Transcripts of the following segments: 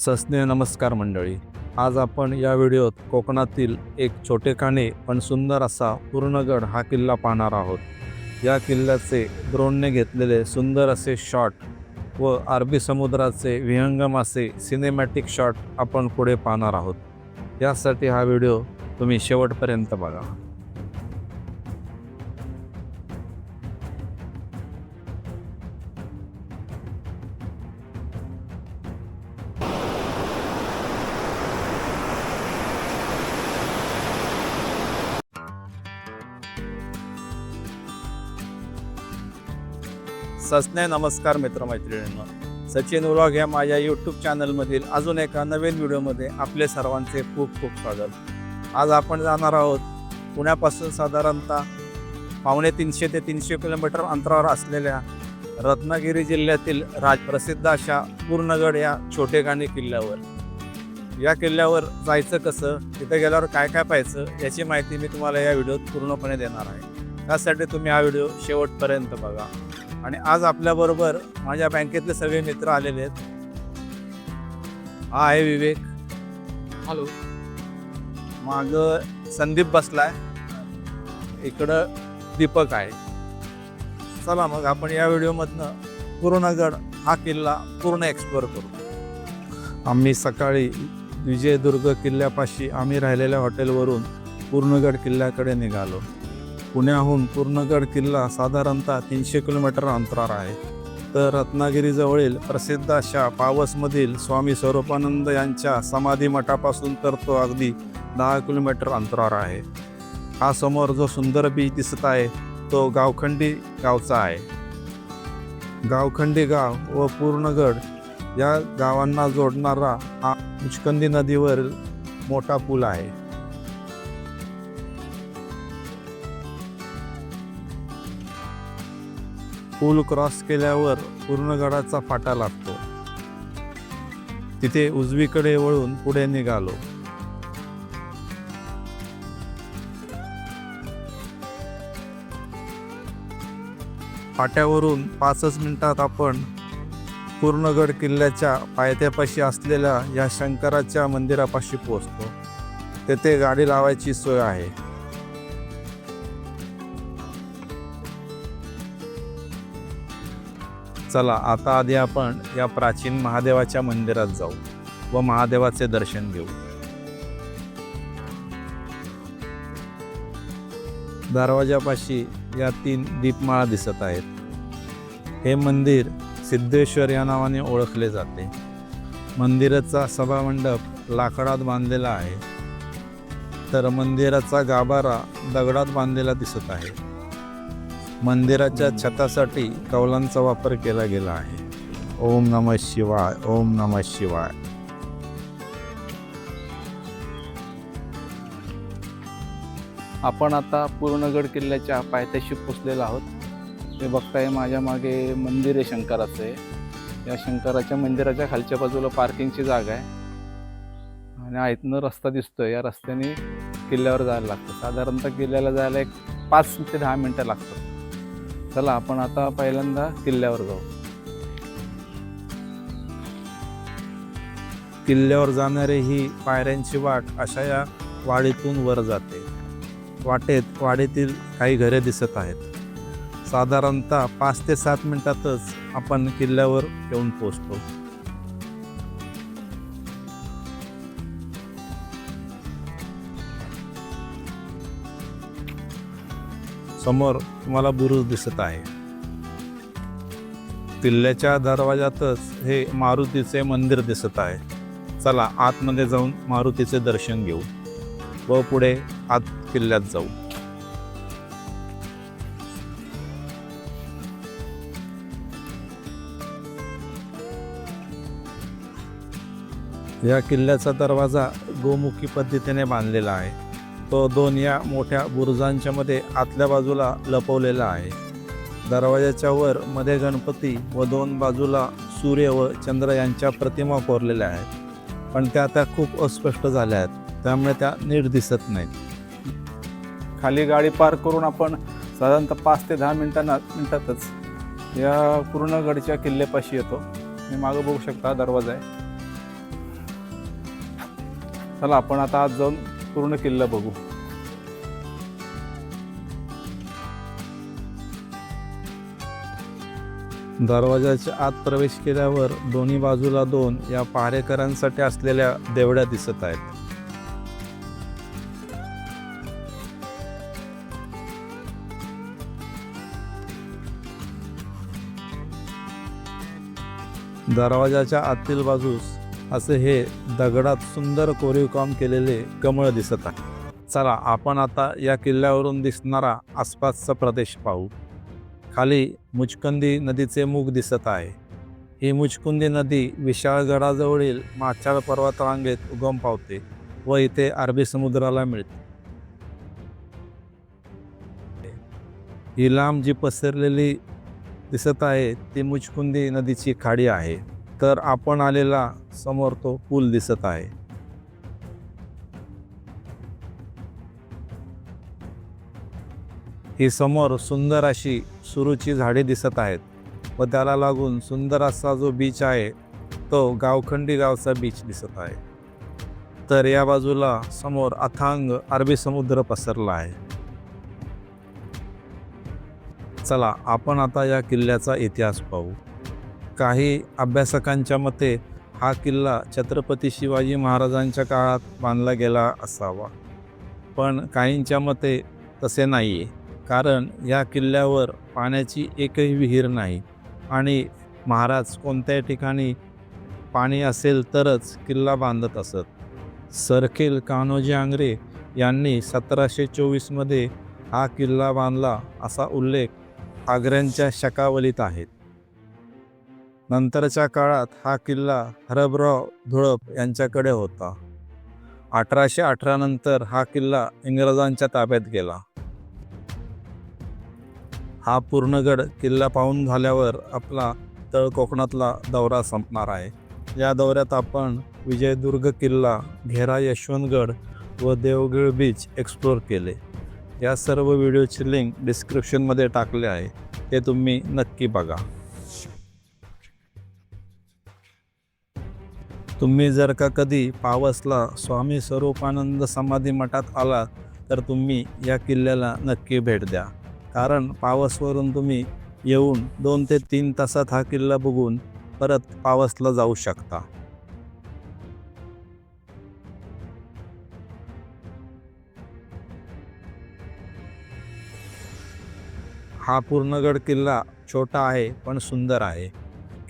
सस्ने नमस्कार मंडळी. आज आपण या व्हिडिओत कोकणातील एक छोटेखाने पण सुंदर असा पूर्णगड हा किल्ला पाहणार आहोत. या किल्ल्याचे द्रोणने घेतलेले सुंदर असे शॉट व अरबी समुद्राचे विहंगम असे सिनेमॅटिक शॉट आपण पुढे पाहणार आहोत. यासाठी हा व्हिडिओ तुम्ही शेवटपर्यंत बघा. सस्ने नमस्कार मित्रमैत्रिणींनो. सचिन व्लॉग या माझ्या यूट्यूब चॅनलमधील अजून एका नवीन व्हिडिओमध्ये आपले सर्वांचे खूप खूप स्वागत. आज आपण जाणार आहोत पुण्यापासून साधारणतः पावणे तीनशे ते तीनशे किलोमीटर अंतरावर असलेल्या रत्नागिरी जिल्ह्यातील राज प्रसिद्ध अशा पूर्णगड या छोटेखानी किल्ल्यावर. या किल्ल्यावर जायचं कसं तिथे गेल्यावर काय काय पाहायचं याची माहिती मी तुम्हाला या व्हिडिओत पूर्णपणे देणार आहे. त्यासाठी तुम्ही हा व्हिडिओ शेवटपर्यंत बघा. आणि आज आपल्याबरोबर माझ्या बँकेतले सगळे मित्र आलेले आहेत. हा आहे विवेक. हॅलो. माग संदीप बसलाय. इकडं दीपक आहे. चला मग आपण या व्हिडिओमधनं पूर्णगड हा किल्ला पूर्ण एक्सप्लोअर करू. आम्ही सकाळी विजयदुर्ग किल्ल्यापाशी आम्ही राहिलेल्या हॉटेलवरून पूर्णगड किल्ल्याकडे निघालो. पुण्याहून पूर्णगड किल्ला साधारणतः तीनशे किलोमीटर अंतरावर आहे. तर रत्नागिरीजवळील प्रसिद्ध अशा पावसमधील स्वामी स्वरूपानंद यांच्या समाधी मठापासून तर तो अगदी दहा किलोमीटर अंतरावर आहे. हा समोर जो सुंदर बीच दिसत आहे तो गावखंडी गावचा आहे. गावखंडी गाव व पूर्णगड या गावांना जोडणारा हा मुचकंदी नदीवर मोठा पूल आहे. पूल क्रॉस केल्यावर पूर्णगडाचा फाटा लागतो. तिथे उजवीकडे वळून पुढे निघालो. फाट्यावरून पाचच मिनिटात आपण पूर्णगड किल्ल्याच्या पायथ्यापाशी असलेल्या या शंकराच्या मंदिरापाशी पोहोचतो तेथे गाडी लावायची सोय आहे. चला आता आधी आपण या प्राचीन महादेवाच्या मंदिरात जाऊ व महादेवाचे दर्शन घेऊ. दरवाजापाशी या तीन दीपमाळा दिसत आहेत. हे मंदिर सिद्धेश्वर या नावाने ओळखले जाते. मंदिराचा सभामंडप लाकडात बांधलेला आहे. तर मंदिराचा गाभारा दगडात बांधलेला दिसत आहे. मंदिराच्या छतासाठी कौलांचा वापर केला गेला आहे. ओम नम शिवाय ओम नम शिवाय. आपण आता पूर्णगड किल्ल्याच्या पायथ्याशी पोचलेलो आहोत. ते बघताय माझ्या मागे मंदिर आहे शंकराचं आहे या शंकराच्या मंदिराच्या खालच्या बाजूला पार्किंगची जागा आहे. आणि आयतनं इथनं रस्ता दिसतोय. या रस्त्याने किल्ल्यावर जायला लागतं. साधारणतः किल्ल्याला जायला एक पाच ते दहा मिनटं लागतात. चला आपण आता पहिल्यांदा किल्ल्यावर जाऊ. किल्ल्यावर जाणारे ही पायऱ्यांची वाट अशा या वाडीतून वर जाते. वाटेत वाडीतील काही घरे दिसत आहेत. साधारणतः पाच ते सात मिनिटातच आपण किल्ल्यावर येऊन पोचतो समोर तुम्हाला बुरुज दिसत आहे. किल्ल्याच्या दरवाजातच हे मारुतीचे मंदिर दिसत आहे. चला आतमध्ये जाऊन मारुतीचे दर्शन घेऊ. व पुढे आत किल्ल्यात जाऊ. या किल्ल्याचा दरवाजा गोमुखी पद्धतीने बांधलेला आहे. तो दोन या मोठ्या बुरुजांच्या मध्ये आतल्या बाजूला लपवलेला आहे. दरवाजाच्या वर मध्ये गणपती व दोन बाजूला सूर्य व चंद्र यांच्या प्रतिमा कोरलेल्या आहेत. पण त्या त्या खूप अस्पष्ट झाल्या आहेत. त्यामुळे त्या नीट दिसत नाहीत. खाली गाडी पार्क करून आपण साधारणतः पाच ते दहा मिनिटांना मिनिटातच या पूर्णगडच्या किल्ल्यापाशी येतो. मी मागं बघू शकता दरवाजा आहे. चला आपण आता आज जाऊन पूर्ण किल्ला बघू. दरवाजाच्या आत प्रवेश केल्यावर दोन्ही बाजूला दोन या पहारेकरांसाठी असलेल्या देवड्या दिसत आहेत. दरवाजाच्या आतील बाजूस असे हे दगडात सुंदर कोरीव काम केलेले कमळ दिसत आहे. चला आपण आता या किल्ल्यावरून दिसणारा आसपासचा प्रदेश पाहू. खाली मुचकंदी नदीचे मुख दिसत आहे. ही मुचकुंदी नदी विशाळगडाजवळील माचाळ पर्वतरांगेत उगम पावते व इथे अरबी समुद्राला मिळते. ही लांब जी पसरलेली दिसत आहे ती मुचकुंदी नदीची खाडी आहे. तर आपण आलेला समोर तो पूल दिसत आहे. ही समोर सुंदर अशी सुरूची झाडे दिसत आहेत व त्याला लागून सुंदर असा जो बीच आहे तो गावखंडी गावचा बीच दिसत आहे. तर या बाजूला समोर अथांग अरबी समुद्र पसरला आहे. चला आपण आता या किल्ल्याचा इतिहास पाहू. काही अभ्यासकांच्या मते हा किल्ला छत्रपती शिवाजी महाराजांच्या काळात बांधला गेला असावा. पण काहींच्या मते तसे नाही आहे कारण या किल्ल्यावर पाण्याची एकही विहीर नाही आणि महाराज कोणत्याही ठिकाणी पाणी असेल तरच किल्ला बांधत असत. सरखेल कान्होजी आंग्रे यांनी सतराशे चोवीसमध्ये हा किल्ला बांधला असा उल्लेख आग्र्यांच्या शकावलीत आहेत नंतरच्या काळात हा किल्ला हरबराव धुळप यांच्याकडे होता. अठराशे अठरा नंतर हा किल्ला इंग्रजांच्या ताब्यात गेला. हा पूर्णगड किल्ला पाहून झाल्यावर आपला तळ कोकणातला दौरा संपणार आहे. या दौऱ्यात आपण विजयदुर्ग किल्ला घेरा यशवंतगड व देवगिळ बीच एक्सप्लोर केले. या सर्व व्हिडिओची लिंक डिस्क्रिप्शनमध्ये टाकले आहे. ते तुम्ही नक्की बघा. तुम्ही जर का कधी पावसला स्वामी स्वरूपानंद समाधी मठात आला तर तुम्ही या किल्ल्याला नक्की भेट द्या. कारण पावसवरून तुम्ही येऊन दोन ते तीन तासात हा किल्ला बघून परत पावसला जाऊ शकता. हा पूर्णगड किल्ला छोटा आहे पण सुंदर आहे.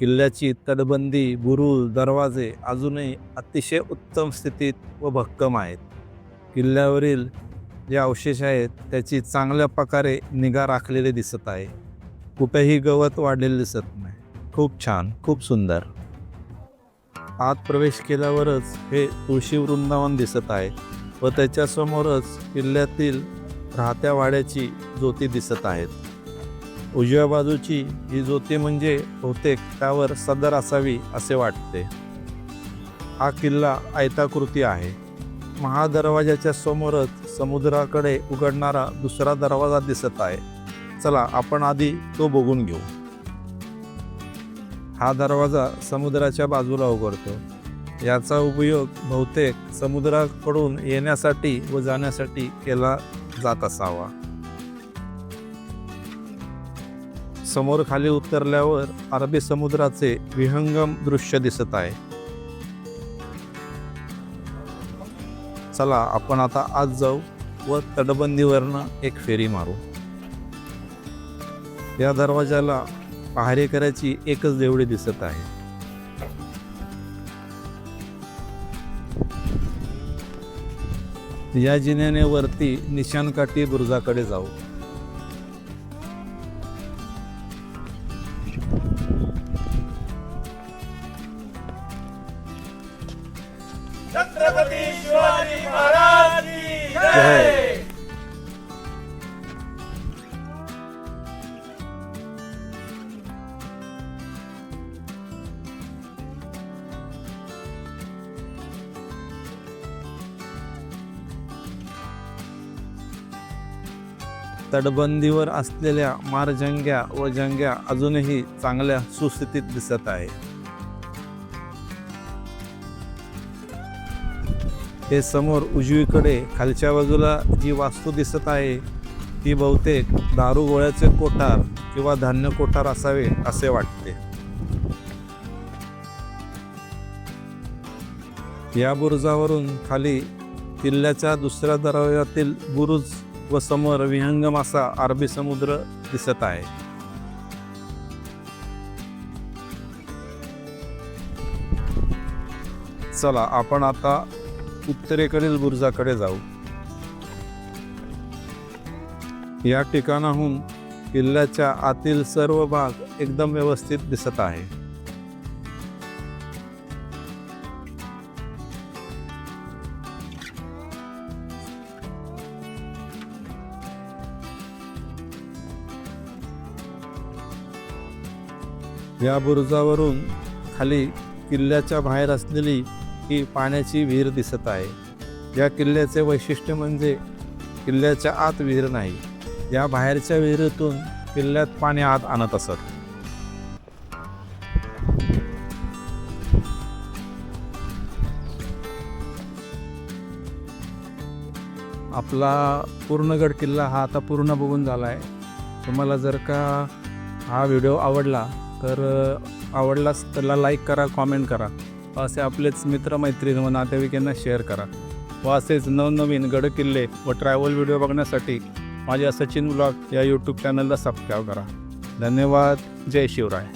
किल्ल्याची तटबंदी बुरुज दरवाजे अजूनही अतिशय उत्तम स्थितीत व भक्कम आहेत. किल्ल्यावरील जे अवशेष आहेत त्याची चांगल्या प्रकारे निगा राखलेली दिसत आहे. कुठेही गवत वाढलेले दिसत नाही. खूप छान खूप सुंदर. आत प्रवेश केल्यावरच हे तुळशी वृंदावन दिसत आहे व त्याच्यासमोरच किल्ल्यातील राहत्या वाड्याची ज्योती दिसत आहेत. उजव्या बाजूची ही ज्योती म्हणजे बहुतेक त्यावर सदर असावी असे वाटते. हा किल्ला आयताकृती आहे. महादरवाजाच्या समोरच समुद्राकडे उघडणारा दुसरा दरवाजा दिसत आहे. चला आपण आधी तो बघून घेऊ. हा दरवाजा समुद्राच्या बाजूला उघडतो. याचा उपयोग बहुतेक समुद्राकडून येण्यासाठी व जाण्यासाठी केला जात असावा. समोर खाली उतरल्यावर अरबी समुद्राचे विहंगम दृश्य दिसत आहे. चला आपण आता आज जाऊ व तटबंदीवरनं एक फेरी मारू. या दरवाजाला पहारेकऱ्याची एकच देवडी दिसत आहे. या जिन्याने वरती निशानकाठी बुरुजाकडे जाऊ. छत्रपती शिवाजी महाराज जय! तटबंदीवर असलेल्या मारजंग्या व जंग्या अजूनही चांगल्या सुस्थितीत दिसत आहे हे समोर उजवीकडे खालच्या बाजूला जी वास्तू दिसत आहे ती बहुतेक दारू गोळ्याचे कोठार किंवा धान्य कोठार असावे असे वाटते. या बुरुजावरून खाली किल्ल्याच्या दुसऱ्या दरवाजातील बुरुज व समोर विहंगम असा अरबी समुद्र दिसत आहे. चला आपण आता उत्तरेकडील बुरुजाकडे जाऊ. या ठिकाणाहून किल्ल्याच्या आतील सर्व भाग एकदम व्यवस्थित दिसत आहे. या बुरुजावरून खाली किल्ल्याच्या बाहेर असलेली ही पाण्याची विहीर दिसत आहे. या किल्ल्याचे वैशिष्ट्य म्हणजे किल्ल्याच्या आत विहीर नाही. या बाहेरच्या विहिरीतून किल्ल्यात पाणी आत आणत असत. आपला पूर्णगड किल्ला हा आता पूर्ण बघून झाला आहे तुम्हाला जर का हा व्हिडिओ आवडला तर आवडलाच त्याला लाईक करा कॉमेंट करा. असे आपलेच मित्रमैत्रीण व नातेवाईकांना शेअर करा. व असेच नवनवीन गडकिल्ले व ट्रॅव्हल व्हिडिओ बघण्यासाठी माझ्या सचिन ब्लॉग या यूट्यूब चॅनलला सबस्क्राईब करा. धन्यवाद. जय शिवराय.